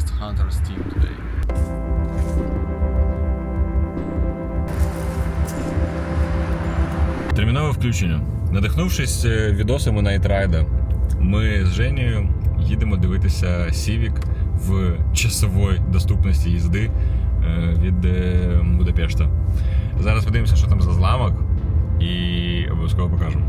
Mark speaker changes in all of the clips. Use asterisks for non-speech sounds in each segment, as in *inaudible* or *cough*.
Speaker 1: Fast Hunters team today.
Speaker 2: Термінове включення. Надихнувшись е, відосами Найтрайда, ми з Женєю їдемо дивитися Civic в часовій доступності їзди е, від е, Будапешта. Зараз подивимося, що там за зламок, і обов'язково покажемо.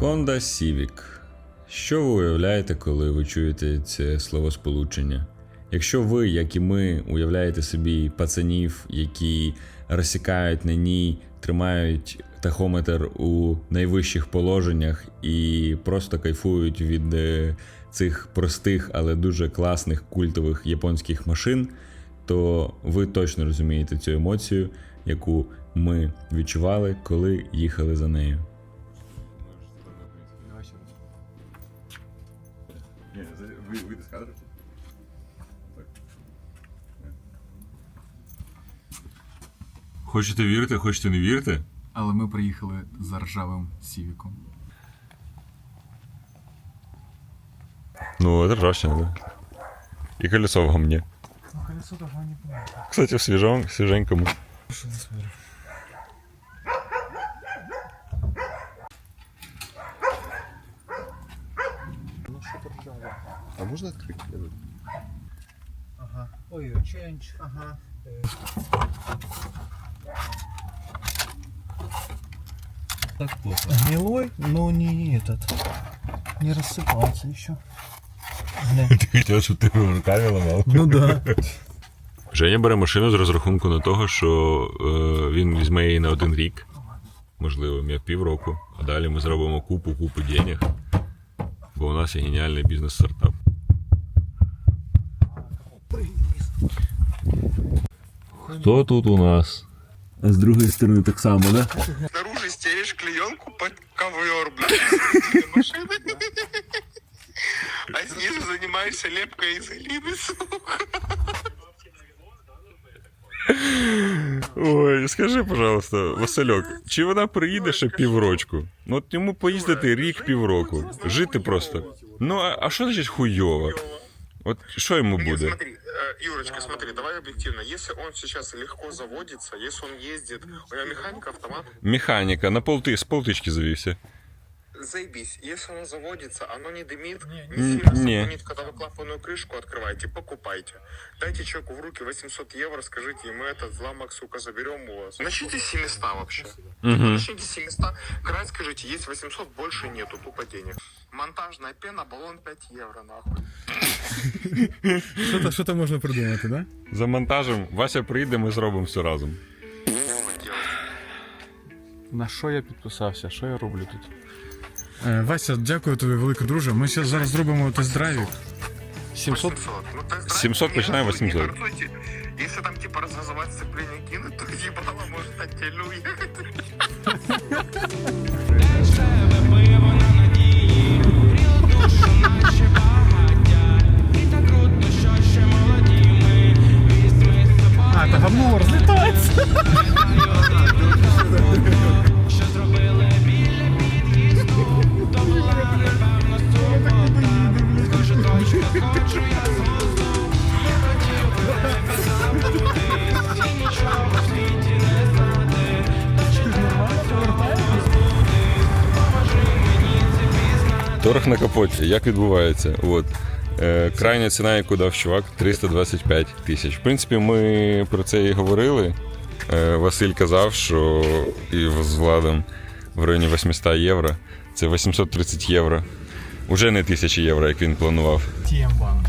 Speaker 2: Honda Civic. Що ви уявляєте, коли ви чуєте це словосполучення? Якщо ви, як і ми, уявляєте собі пацанів, які розсікають на ній, тримають тахометр у найвищих положеннях і просто кайфують від е, цих простих, але дуже класних культових японських машин, то ви точно розумієте цю емоцію, яку ми відчували, коли їхали за нею. Вийди з кадру. Хочете вірити, хочете не вірити?
Speaker 1: Але ми приїхали за ржавим сівіком.
Speaker 2: Ну, это ржавчина, да. И колесо в гамне.
Speaker 1: Ну, колесо того не понятно.
Speaker 2: Кстати, в свежом, свеженькому.
Speaker 3: А можно открыть?
Speaker 4: Ага. Ой, change. Ага. Э.
Speaker 3: Так плохо.
Speaker 4: Гнилой, но не этот. Не рассыпался еще. *laughs*
Speaker 2: Ти хотів, щоб ти руками ламав.
Speaker 4: Ну да. *laughs*
Speaker 2: Женя бере машину з розрахунку на того, що е, він візьме її на один рік. Можливо, я півроку. А далі ми зробимо купу купу денег. Бо у нас є геніальний бізнес-стартап. Хто тут у нас? А з другої сторони так само, да?
Speaker 5: Снаружи стелишь клеенку под ковер, блядь, машины. А снизу занимаешься лепкой из глины, сука.
Speaker 2: Ой, скажи, пожалуйста, Васильок, чи вона приїде ще піврочку? Ну от йому поїздити рік півроку. Жити просто. Ну, а, а що значить хуйово? От що йому буде?
Speaker 5: Э, Юрочка, смотри, давай объективно. Если он сейчас легко заводится, если он ездит, у него механика, автомат,
Speaker 2: Механіка на полти, з полтички завівся
Speaker 5: заебись. Если оно заводится, оно не дымит, не,
Speaker 2: Н-
Speaker 5: сильно
Speaker 2: не.
Speaker 5: сапонит, когда вы клапанную крышку открываете, покупайте. Дайте человеку в руки 800 евро, скажите, и мы этот взломок, сука, заберем у вас. Начните с 700 вообще.
Speaker 2: Угу.
Speaker 5: Начните с 700, край скажите, есть 800, больше нету, тупо денег. Монтажная пена, баллон 5 евро, нахуй.
Speaker 1: Що-то, що-то можна придумати, да?
Speaker 2: За монтажем Вася прийде, ми зробимо все разом.
Speaker 1: На що я підписався? Що я роблю тут?
Speaker 6: Е, Вася, дякую тобі, велике друже. Ми зараз зараз зробимо тест-драйвік.
Speaker 1: 700?
Speaker 5: 700. Ну, тест-драйв
Speaker 2: 700
Speaker 5: не
Speaker 2: починаем 800.
Speaker 5: газуйте. Если там типа разгазовать сцепление кинуть, то ебало может отдельно уехать.
Speaker 2: Торг на капоті, як відбувається? От. Е, крайня ціна, яку дав чувак, 325 тисяч. В принципі, ми про це і говорили. Е, Василь казав, що і з Владом в районі 800 євро. Це 830 євро. Уже не 1000 євро, як він планував.
Speaker 6: Тємбан.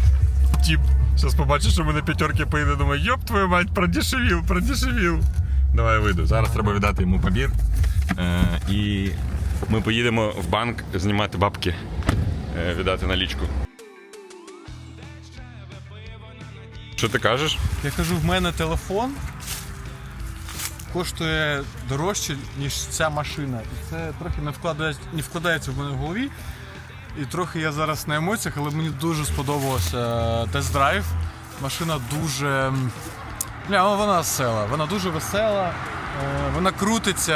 Speaker 2: Тіп, зараз побачиш, що ми на п'ятерки поїде, думаю, йоп твою мать, продешевів, продешевів. Давай я вийду. Зараз треба віддати йому папір. Е, і ми поїдемо в банк знімати бабки. е, віддати налічку. Що ти кажеш?
Speaker 6: Я кажу, в мене телефон коштує дорожче, ніж ця машина. І це трохи не вкладається, не вкладається в мене в голові. І трохи я зараз на емоціях, але мені дуже сподобався е, тест-драйв. Машина дуже. Бля, вона села, вона дуже весела, е, вона крутиться,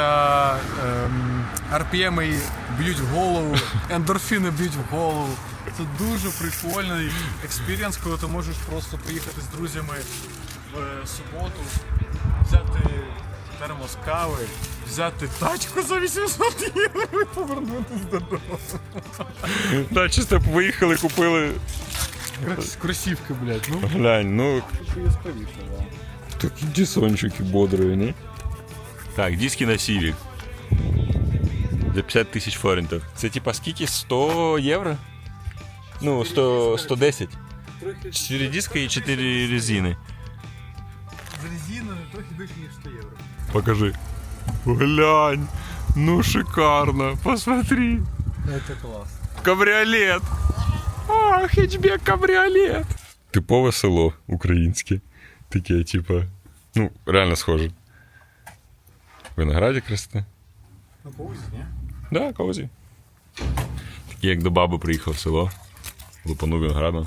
Speaker 6: ем, RPM б'ють в голову, ендорфіни б'ють в голову. Це дуже прикольний експірієнс, коли ти можеш просто приїхати з друзями в е, суботу, взяти термос кави, взяти тачку за 800 євро і повернутися додому.
Speaker 2: Так, чисто виїхали, купили.
Speaker 6: Кросівки, блядь. Ну,
Speaker 2: Глянь, ну. Такі дісончики бодрі, не? Так, диски на Civic. За 50 тисяч форинтів. Це типа скільки? 100 євро? Ну, 100, 110. 4 диска і 4 резини.
Speaker 6: з резиною трохи більше, ніж 100 євро.
Speaker 2: Покажи. Глянь. Ну шикарно. Посмотри.
Speaker 6: Це клас.
Speaker 2: Кабріолет. О, хетчбек кабріолет. Типове село українське. Таке, типа. Ну, реально схоже. Виноградик росте.
Speaker 6: Ну, повзі, ні?
Speaker 2: Да, козі. Такий, як до баби приїхав в село. Лупанув виноградом.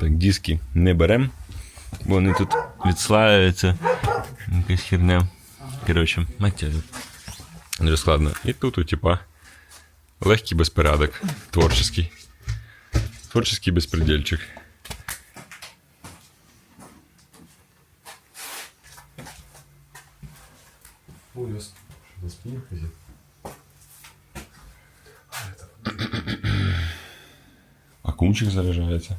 Speaker 2: Так, диски не берем, бо вони тут відслаюються. Якась херня. Коротше, матя. Дуже складно. І тут, у, типа, легкий безпорядок. Творческий. Творческий безпредельчик. А кумчик заряджається.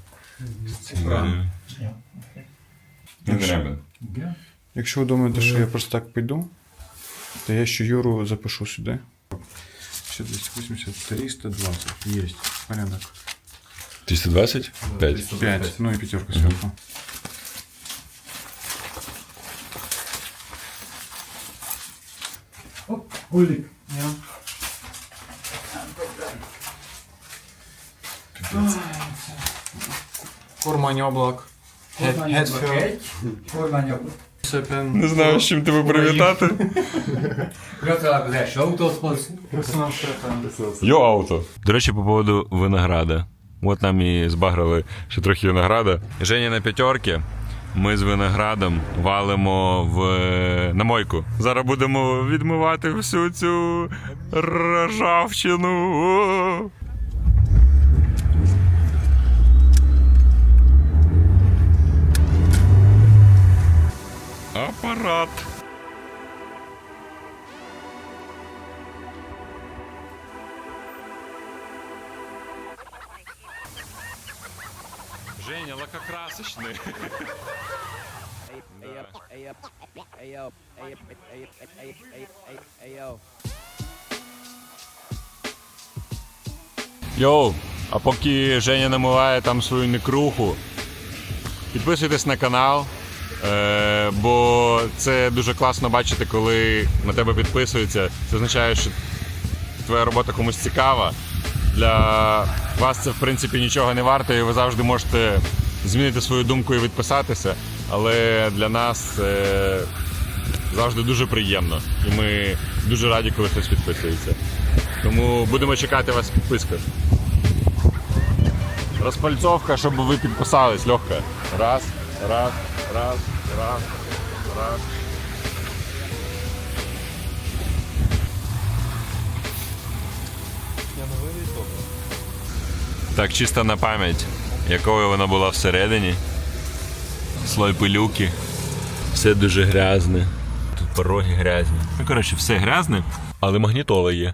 Speaker 2: Не треба.
Speaker 6: Якщо ви думаєте, що я просто так піду, то я ще Юру запишу сюди. 280, 320. Есть. Порядок.
Speaker 2: 320? 5.
Speaker 6: 5. Ну и пятерка сверху.
Speaker 4: Улик.
Speaker 6: Формані облак. Headfield.
Speaker 2: Не знаю, з чим тебе привітати. Йо ауто. До речі, по поводу винограда. От нам і збаграли ще трохи винограда. Женя на п'ятерки. Ми з виноградом валимо в на мойку. Зараз будемо відмивати всю цю ржавчину. Апарат. Женя, лакокрасочный. Йоу, а поки Женя намиває там свою некруху, підписуйтесь на канал. Е, бо це дуже класно бачити, коли на тебе підписуються. Це означає, що твоя робота комусь цікава. Для вас це в принципі нічого не варто, і ви завжди можете змінити свою думку і відписатися. Але для нас це завжди дуже приємно. І ми дуже раді, коли хтось підписується. Тому будемо чекати вас в підписках. Розпальцовка, щоб ви підписались, легка. Раз, раз, раз, раз, раз. Так, чисто на пам'ять, якою вона була всередині. Слой пилюки. Все дуже грязне. Тут пороги грязні. Ну, коротше, все грязне, але магнітола є.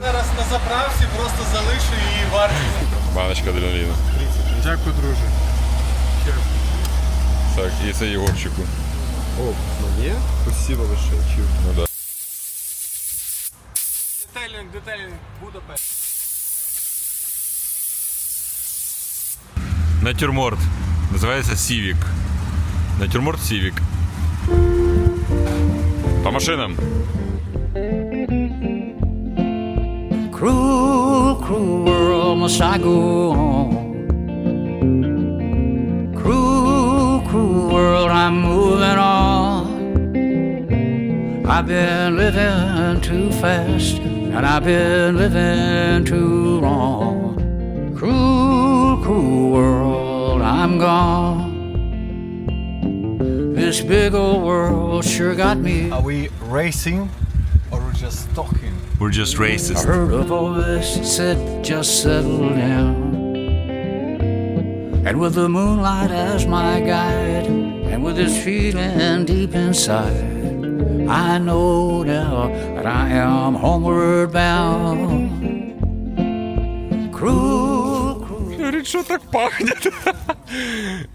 Speaker 6: Зараз на заправці просто залишу її вартість.
Speaker 2: Баночка адреналіну.
Speaker 6: Дякую, друже.
Speaker 2: Так, і це Єгорчику.
Speaker 3: О, мне? Спасибо большое. Чего?
Speaker 2: Ну да.
Speaker 6: Детейлінг, детейлінг, Будапешт.
Speaker 2: Натюрморт. Називається Civic. Натюрморт Civic. По машинам.
Speaker 7: Cruel, cruel world, must I go on? Cruel, cruel world, I'm moving on. I've been living too fast, and I've been living too long. I'm gone. This big old world sure got me.
Speaker 6: Are we racing or we're just talking?
Speaker 2: We're just
Speaker 7: racing
Speaker 2: I
Speaker 7: heard a voice that said, just settle down. And with the moonlight as my guide, and with this feeling deep inside, I know now that I am homeward bound. Cruel, cruel.
Speaker 2: Говорить, що так пахне.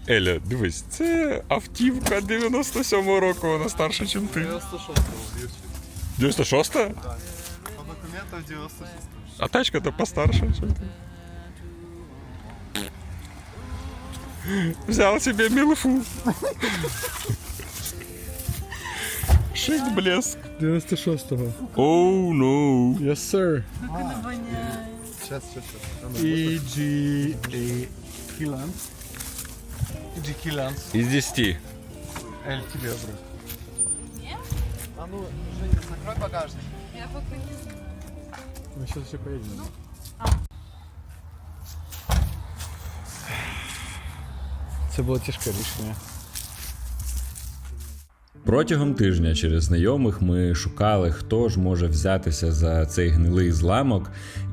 Speaker 2: Еля, *laughs* дивись, це автівка 97-го року, вона старша, ніж ти. 96
Speaker 6: По документам 96.
Speaker 2: А тачка-то постарше, ніж ти. Взял себе милфу. *laughs* Шик блеск.
Speaker 1: 96-го.
Speaker 2: Оу, ноу.
Speaker 1: Yes, sir.
Speaker 3: Сейчас, сейчас, сейчас.
Speaker 6: EG Killans. EG Killans.
Speaker 2: Из 10.
Speaker 6: Эль тебе образ.
Speaker 3: А ну, Женя, закрой багажник.
Speaker 1: Ми зараз ще поїдемо. Це було тяжке рішення.
Speaker 2: Протягом тижня через знайомих ми шукали, хто ж може взятися за цей гнилий зламок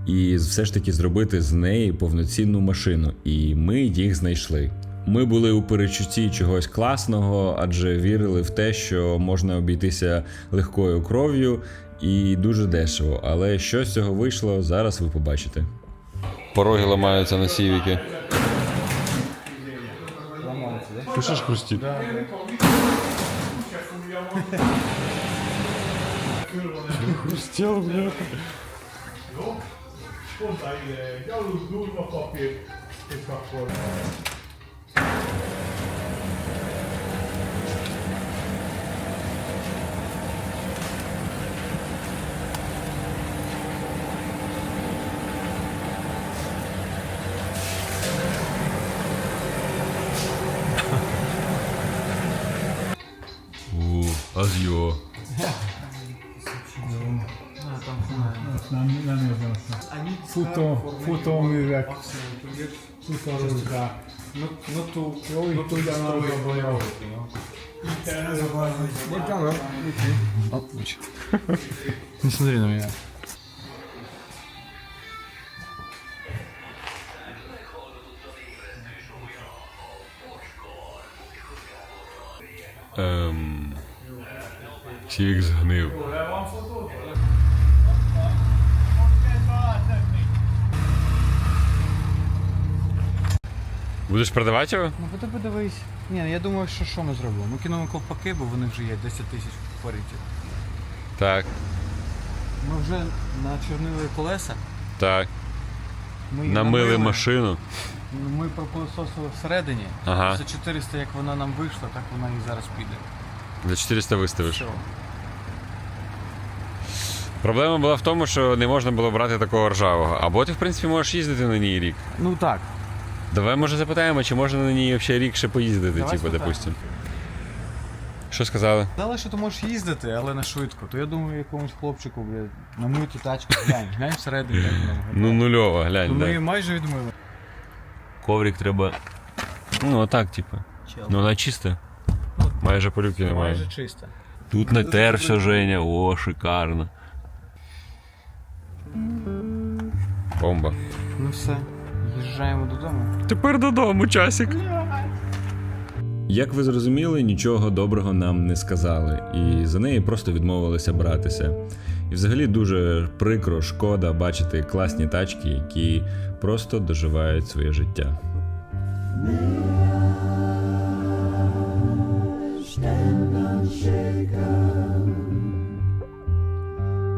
Speaker 2: і все ж таки зробити з неї повноцінну машину. І ми їх знайшли. Ми були у перечутті чогось класного, адже вірили в те, що можна обійтися легкою кров'ю і дуже дешево. Але що з цього вийшло, зараз ви побачите. Пороги ламаються на сівіки. Пишеш хрустіть?
Speaker 1: poziomu.
Speaker 6: Kurwa,
Speaker 2: nie. No,
Speaker 1: tutaj, e, ja już dużo kopię. Ty,
Speaker 6: kurwa.
Speaker 1: Хрустел, бля.
Speaker 2: У, азйо.
Speaker 1: Футо, футо як. Футо рука. Ну, ну ту, ой, ту я нам забояв.
Speaker 6: Не смотри на меня.
Speaker 2: Сівік згнив. Будеш продавати його?
Speaker 6: Ну поди подивись. Ні, ну, я думаю, що що ми зробимо? Ми кинемо ковпаки, бо вони вже є 10 тисяч паритів.
Speaker 2: Так,
Speaker 6: Ми вже начорнили колеса.
Speaker 2: так.
Speaker 6: Ми
Speaker 2: Намили
Speaker 6: намили.
Speaker 2: машину.
Speaker 6: Ми пропилососили всередині.
Speaker 2: Ага.
Speaker 6: За 400, як вона нам вийшла, так вона і зараз піде.
Speaker 2: За 400 виставиш. Проблема була в тому, що не можна було брати такого ржавого. Або ти, в принципі, можеш їздити на ній рік.
Speaker 6: Ну так.
Speaker 2: Давай, може, запитаємо, чи можна на ній взагалі рік ще поїздити,
Speaker 6: Давай
Speaker 2: типу,
Speaker 6: спитаємо.
Speaker 2: допустим. Що сказали?
Speaker 6: Дали, що ти можеш їздити, але не швидко. То я думаю, якомусь хлопчику, блядь, намити тачку, глянь, глянь всередині. як вона виглядає.
Speaker 2: Ну, нульово, глянь.
Speaker 6: Ну, ми
Speaker 2: да.
Speaker 6: її майже відмили.
Speaker 2: Коврик треба. Ну, отак, типу. Ну, вона чиста. Майже полюки немає.
Speaker 6: Майже чисто.
Speaker 2: Тут натерся Женя, о, шикарно. Бомба.
Speaker 6: Ну все, їжджаємо додому.
Speaker 2: Тепер додому часик. Як ви зрозуміли, нічого доброго нам не сказали, і за неї просто відмовилися братися. І взагалі дуже прикро, шкода бачити класні тачки, які просто доживають своє життя.
Speaker 7: Stand unshaken.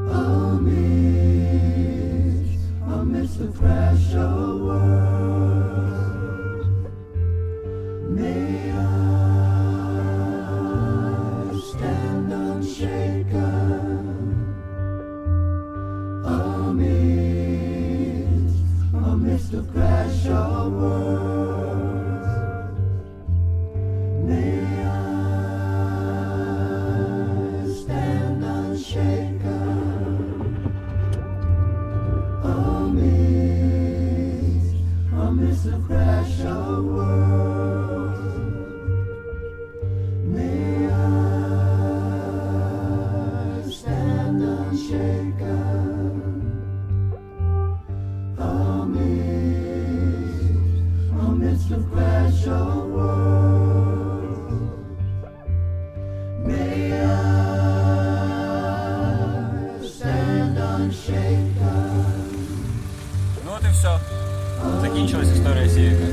Speaker 7: Amidst,
Speaker 2: amidst the pressure world, may I stand unshaken. Amidst, amidst the pressure world. such a fragile world. May I stand unshaken. Ну от і все. Закінчилась історія цієї.